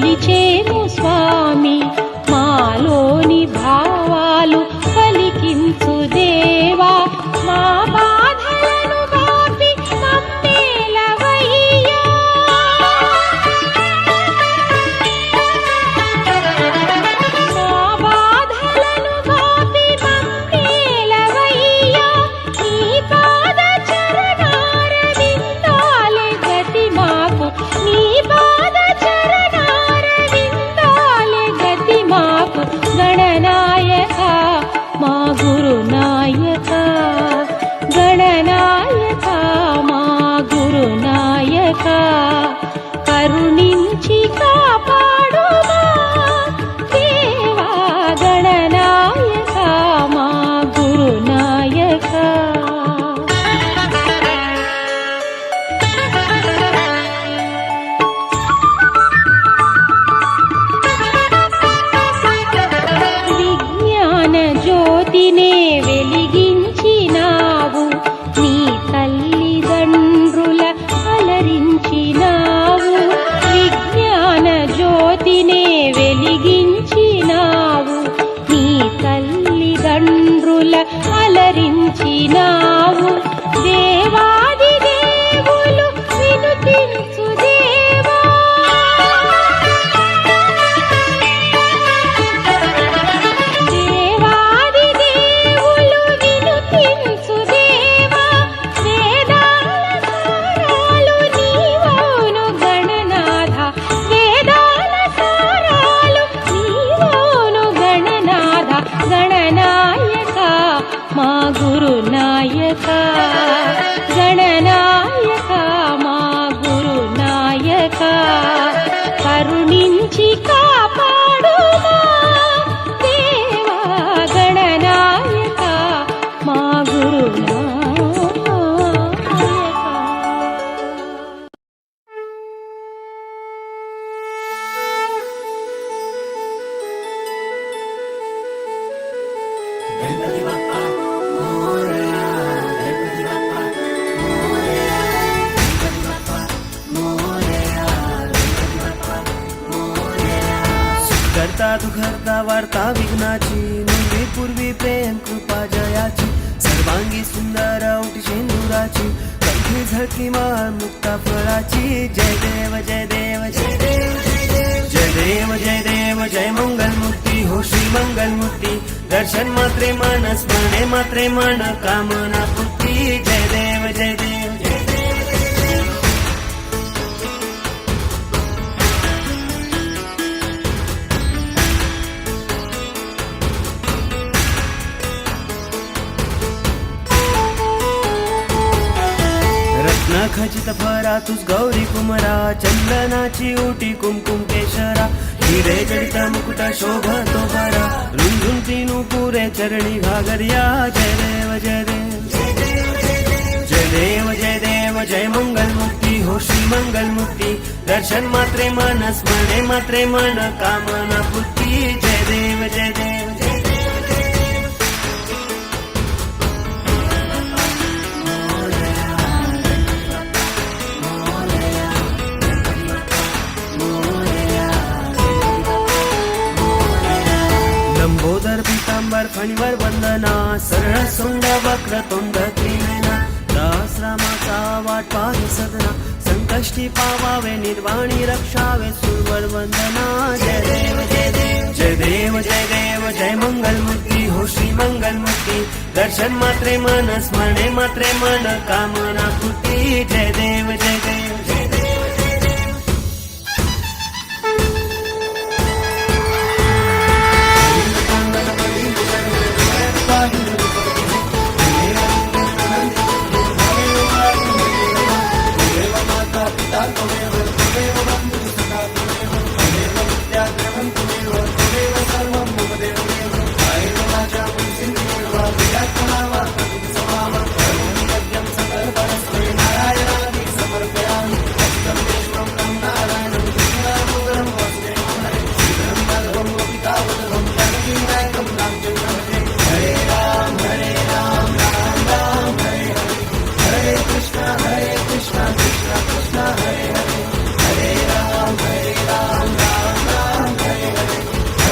boliche తల్లిదండ్రుల అలరించినావు. దేవాది దేవులు వినుతించు. குருநாயகா करता वार्ता विघ्नाची नव्हे पूर्वी प्रेम कृपा जयाची सर्वांगी सुंदर औटी शेंदुराची कंठी झळकी माळ मुक्ता फळाची. जय देव जय देव जय देव जय देव जय देव जय मंगल मूर्ती हो श्री मंगल मूर्ती दर्शन मात्रे मन स्मरणे मात्रे मन कामना पुती जय खचित फरा तुझ गौरी कुमरा चंदनाची ओटी कुमकुम केशरा. हिरे जडित मुकुट शोभतो बरा रुंझुन तीनु पुरे चरणी घागरिया. जय देव जय देव. जय देव जय देव जय मंगल मुक्ती हो श्री मंगल मुक्ती दर्शन मात्रे मन स्मरणे मात्रे मन कामना पूर्ती. जय देव जय देव. वर फणीवर वंदना. सरळ सोंड वक्र तोंड त्रिनयना. सहस्रामाचा वाट पाहि सदना संकष्टी पावावे निर्वाणी रक्षावे सुरवर वंदना. जय देव जय देव जय देव जय देव जय मंगल मूर्ती हो श्री मंगल मूर्ती दर्शन मात्रे मन स्मरणे मात्रे मन कामना कृती. जय देव